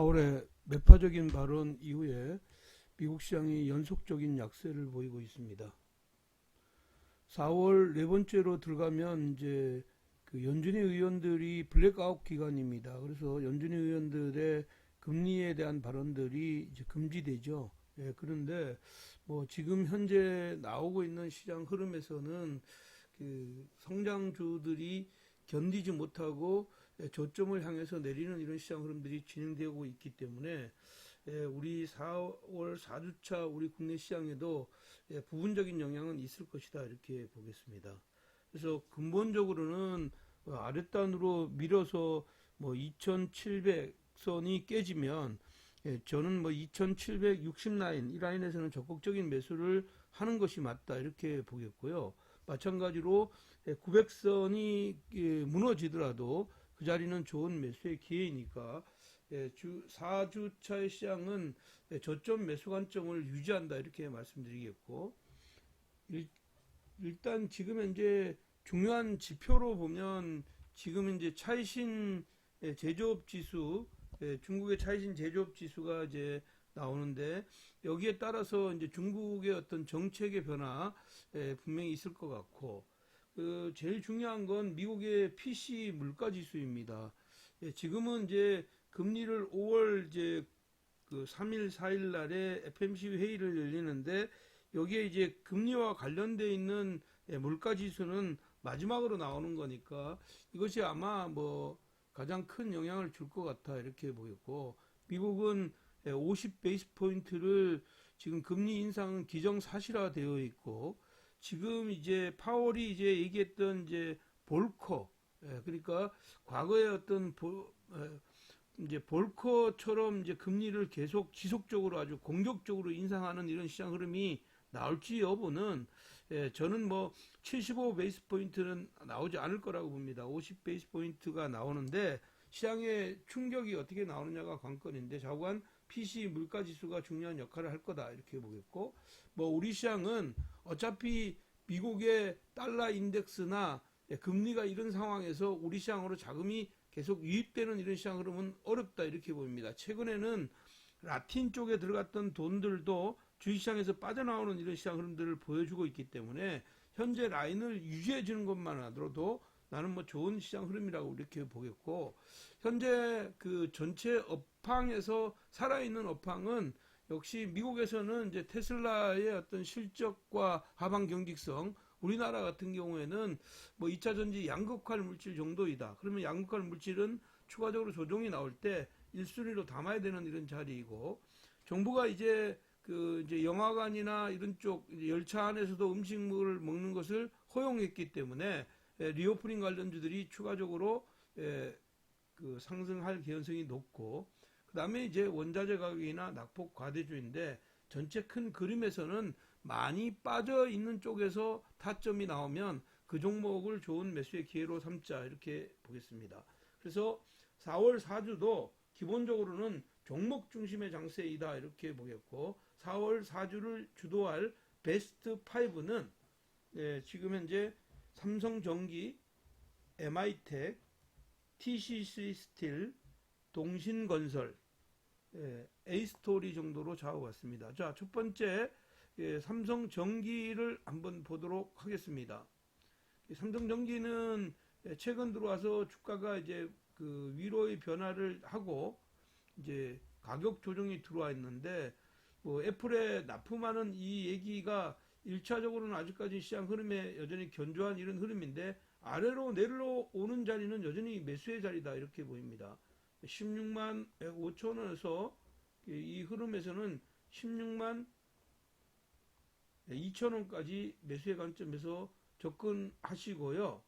파월의 매파적인 발언 이후에 미국 시장이 연속적인 약세를 보이고 있습니다. 4월 네 번째로 들어가면 이제 그 연준위 의원들이 블랙아웃 기간입니다. 그래서 연준위 의원들의 금리에 대한 발언들이 이제 금지되죠. 예, 그런데 뭐 지금 현재 나오고 있는 시장 흐름에서는 그 성장주들이 견디지 못하고 예, 저점을 향해서 내리는 이런 시장 흐름들이 진행되고 있기 때문에 예, 우리 4월 4주차 우리 국내 시장에도 예, 부분적인 영향은 있을 것이다 이렇게 보겠습니다. 그래서 근본적으로는 어, 아랫단으로 밀어서 뭐 2,700선이 깨지면 예, 저는 뭐 2,760 라인 이 라인에서는 적극적인 매수를 하는 것이 맞다 이렇게 보겠고요. 마찬가지로 900선이 무너지더라도 그 자리는 좋은 매수의 기회이니까 예, 주 4주차의 시장은 예, 저점 매수 관점을 유지한다 이렇게 말씀드리겠고 일, 일단 지금 현재 중요한 지표로 보면 지금 이제 차이신 예, 제조업 지수 예, 중국의 차이신 제조업 지수가 이제 나오는데 여기에 따라서 이제 중국의 어떤 정책의 변화 예, 분명히 있을 것 같고 그 제일 중요한 건 미국의 PC 물가 지수입니다. 예, 지금은 이제 금리를 5월 이제 그 3일 4일 날에 FMC 회의를 열리는데 여기에 이제 금리와 관련돼 있는 예, 물가 지수는 마지막으로 나오는 거니까 이것이 아마 뭐 가장 큰 영향을 줄 것 같아 이렇게 보였고 미국은 50 베이스 포인트를 지금 금리 인상은 기정사실화 되어 있고 지금 이제 파월이 이제 얘기했던 이제 볼커 예, 그러니까 과거의 어떤 보, 예, 이제 볼커처럼 이제 금리를 계속 지속적으로 아주 공격적으로 인상하는 이런 시장 흐름이 나올지 여부는 예, 저는 뭐 75 베이스 포인트는 나오지 않을 거라고 봅니다. 50 베이스 포인트가 나오는데 시장의 충격이 어떻게 나오느냐가 관건인데 자관 PC 물가 지수가 중요한 역할을 할 거다 이렇게 보겠고 뭐 우리 시장은 어차피 미국의 달러 인덱스나 예, 금리가 이런 상황에서 우리 시장으로 자금이 계속 유입되는 이런 시장 흐름은 어렵다 이렇게 보입니다. 최근에는 라틴 쪽에 들어갔던 돈들도 주식시장에서 빠져나오는 이런 시장 흐름들을 보여주고 있기 때문에 현재 라인을 유지해 주는 것만 하더라도 나는 뭐 좋은 시장 흐름이라고 이렇게 보겠고 현재 그 전체 업황에서 살아있는 업황은 역시 미국에서는 이제 테슬라의 어떤 실적과 하방 경직성 우리나라 같은 경우에는 뭐 2차 전지 양극화 물질 정도이다. 그러면 양극화 물질은 추가적으로 조정이 나올 때 1순위로 담아야 되는 이런 자리이고 정부가 이제 그 이제 영화관이나 이런 쪽 열차 안에서도 음식물을 먹는 것을 허용했기 때문에 에, 리오프닝 관련주들이 추가적으로 에, 그 상승할 개연성이 높고 그 다음에 이제 원자재 가격이나 낙폭 과대주인데 전체 큰 그림에서는 많이 빠져 있는 쪽에서 타점이 나오면 그 종목을 좋은 매수의 기회로 삼자 이렇게 보겠습니다. 그래서 4월 4주도 기본적으로는 종목 중심의 장세이다 이렇게 보겠고 4월 4주를 주도할 베스트 5는 예, 지금 현재 삼성전기, MI텍, TCC 스틸, 동신건설, 예, A스토리 정도로 잡아왔습니다. 자, 첫 번째 예, 삼성전기를 한번 보도록 하겠습니다. 삼성전기는 예, 최근 들어와서 주가가 이제 그 위로의 변화를 하고 이제 가격 조정이 들어와 있는데 뭐 애플에 납품하는 이 얘기가 1차적으로는 아직까지 시장 흐름에 여전히 견조한 이런 흐름인데 아래로 내려오는 자리는 여전히 매수의 자리다 이렇게 보입니다. 16만 5천 원에서 이 흐름에서는 16만 2천 원까지 매수의 관점에서 접근하시고요.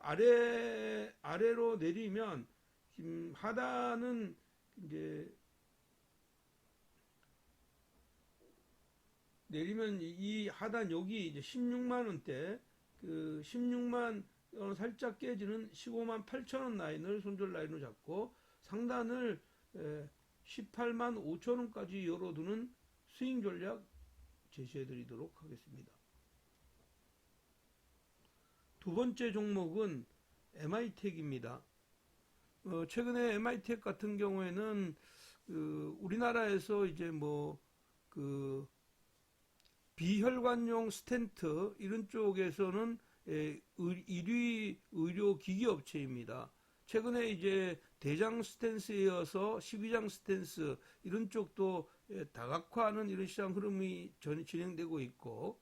아래 아래로 내리면 하단은 이제 내리면 이 하단 여기 이제 16만 원대 그 16만 원 살짝 깨지는 15만 8천 원 라인을 손절 라인으로 잡고 상단을 18만 5천 원까지 열어두는 스윙 전략 제시해 드리도록 하겠습니다. 두 번째 종목은 MI텍입니다. 어, 최근에 MI텍 같은 경우에는 그 우리나라에서 이제 뭐그 비혈관용 스텐트 이런 쪽에서는 예, 의- 1위 의료 기기 업체입니다. 최근에 이제 대장 스탠스에 이어서 12장 스탠스 이런 쪽도 예, 다각화하는 이런 시장 흐름이 전 진행되고 있고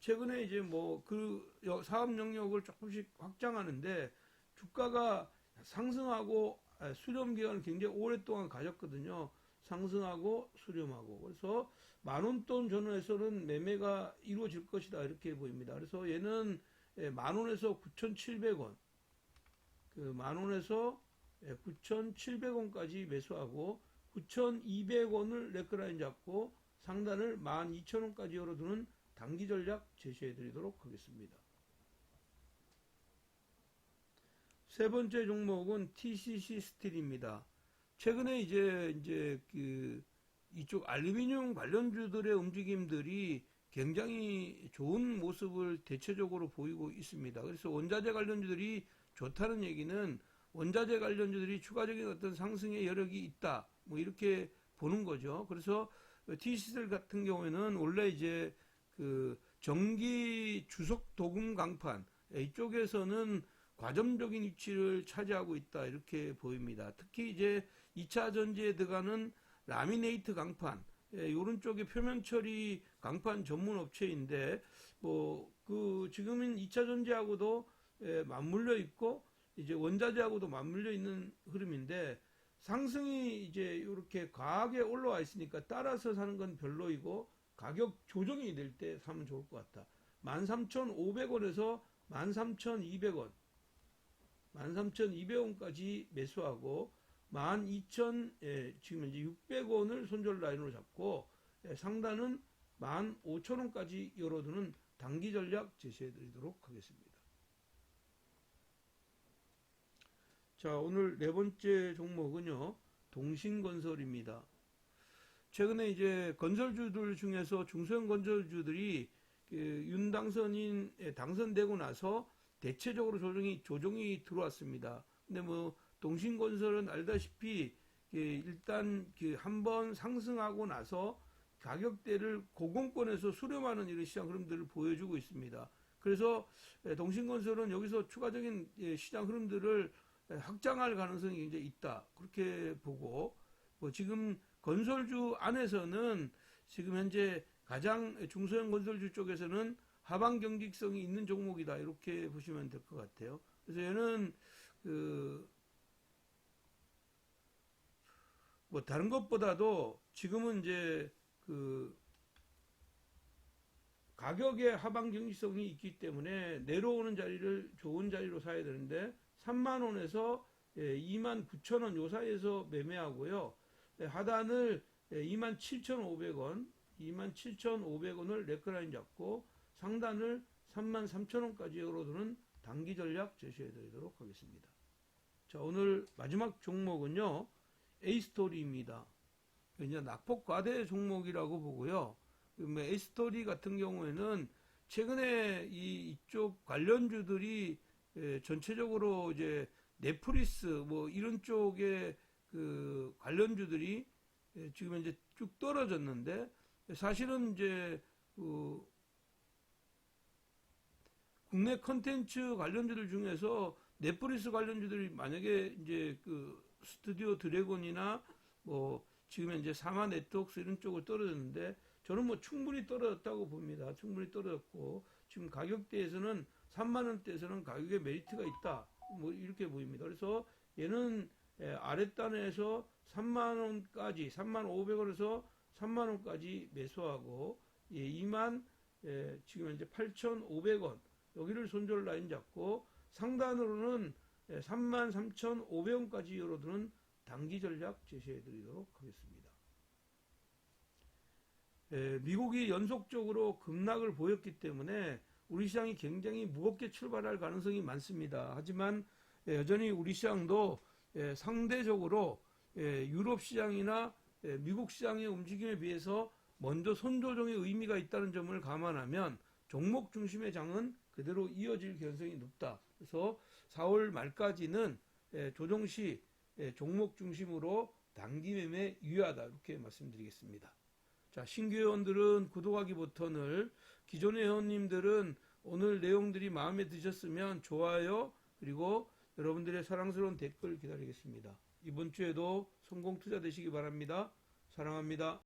최근에 이제 뭐 그 사업 영역을 조금씩 확장하는데 주가가 상승하고 아, 수렴 기간을 굉장히 오랫동안 가졌거든요. 상승하고 수렴하고 그래서 만원 돈 전후에서는 매매가 이루어질 것이다 이렇게 보입니다. 그래서 얘는 예, 만 원에서 9,700원, 그 만 원에서 9,700원까지 매수하고 9,200원을 레크라인 잡고 상단을 12,000원까지 열어두는 단기 전략 제시해 드리도록 하겠습니다. 세 번째 종목은 TCC 스틸입니다. 최근에 이제 이제 그 이쪽 알루미늄 관련주들의 움직임들이 굉장히 좋은 모습을 대체적으로 보이고 있습니다. 그래서 원자재 관련주들이 좋다는 얘기는 원자재 관련주들이 추가적인 어떤 상승의 여력이 있다. 뭐 이렇게 보는 거죠. 그래서 TC들 같은 경우에는 원래 이제 그 전기 주석 도금 강판 이쪽에서는 과점적인 위치를 차지하고 있다 이렇게 보입니다. 특히 이제 2차 전지에 들어가는 라미네이트 강판 예, 이런 쪽에 표면 처리 강판 전문 업체인데 뭐 그 지금은 2차 전지하고도 예, 맞물려 있고 이제 원자재하고도 맞물려 있는 흐름인데 상승이 이제 이렇게 과하게 올라와 있으니까 따라서 사는 건 별로이고 가격 조정이 될 때 사면 좋을 것 같다. 13,500원에서 13,200원 13,200원까지 매수하고 12,000 예, 지금 이제 600원을 손절 라인으로 잡고 예, 상단은 15,000원까지 열어두는 단기 전략 제시해 드리도록 하겠습니다. 자, 오늘 네 번째 종목은요. 동신건설입니다. 최근에 이제 건설주들 중에서 중소형 건설주들이 그 윤 당선인 당선되고 나서 대체적으로 조정이 조정이 들어왔습니다. 근데 뭐 동신건설은 알다시피 그 일단 그 한번 상승하고 나서 가격대를 고공권에서 수렴하는 이런 시장 흐름들을 보여주고 있습니다. 그래서 동신건설은 여기서 추가적인 예, 시장 흐름들을 확장할 가능성이 굉장히 있다. 그렇게 보고 뭐 지금 건설주 안에서는 지금 현재 가장 중소형 건설주 쪽에서는 하방 경직성이 있는 종목이다. 이렇게 보시면 될 것 같아요. 그래서 얘는 그 뭐 다른 것보다도 지금은 이제 그 가격의 하방 경직성이 있기 때문에 내려오는 자리를 좋은 자리로 사야 되는데 3만 원에서 2만 9천 원 요 사이에서 매매하고요. 예, 하단을 2만 7,500원, 2만 7,500원을 레크라인 잡고 상단을 3만 3천 원까지 열어두는 단기 전략 제시해 드리도록 하겠습니다. 자, 오늘 마지막 종목은요. 에이스토리입니다. 이제 낙폭 과대 종목이라고 보고요. 에이스토리 같은 경우에는 최근에 이 이쪽 관련주들이 예, 전체적으로 이제 넷플릭스 뭐 이런 쪽의 그 관련주들이 예, 지금 이제 쭉 떨어졌는데 사실은 이제 그 국내 컨텐츠 관련주들 중에서 넷플릭스 관련주들이 만약에 이제 그 스튜디오 드래곤이나 뭐 지금 이제 사마 네트워크스 이런 쪽을 떨어졌는데 저는 뭐 충분히 떨어졌다고 봅니다. 충분히 떨어졌고 지금 가격대에서는 3만 원대에서는 가격에 메리트가 있다. 뭐 이렇게 보입니다. 그래서 얘는 예, 아랫단에서 3만 원까지 3만 500원에서 3만 원까지 매수하고 예, 2만 예, 지금 이제 8,500원 여기를 손절 라인 잡고 상단으로는 3만 3,500원까지 열어두는 단기 전략 제시해 드리도록 하겠습니다. 예, 미국이 연속적으로 급락을 보였기 때문에 우리 시장이 굉장히 무겁게 출발할 가능성이 많습니다. 하지만 예, 여전히 우리 시장도 예, 상대적으로 예, 유럽 시장이나 예, 미국 시장의 움직임에 비해서 먼저 손조정의 의미가 있다는 점을 감안하면 종목 중심의 장은 그대로 이어질 가능성이 높다. 그래서 4월 말까지는 예, 조정 시 예, 종목 중심으로 단기 매매 유효하다 이렇게 말씀드리겠습니다. 자, 신규 회원들은 구독하기 버튼을 기존의 회원님들은 오늘 내용들이 마음에 드셨으면 좋아요 그리고 여러분들의 사랑스러운 댓글 기다리겠습니다. 이번 주에도 성공 투자 되시기 바랍니다. 사랑합니다.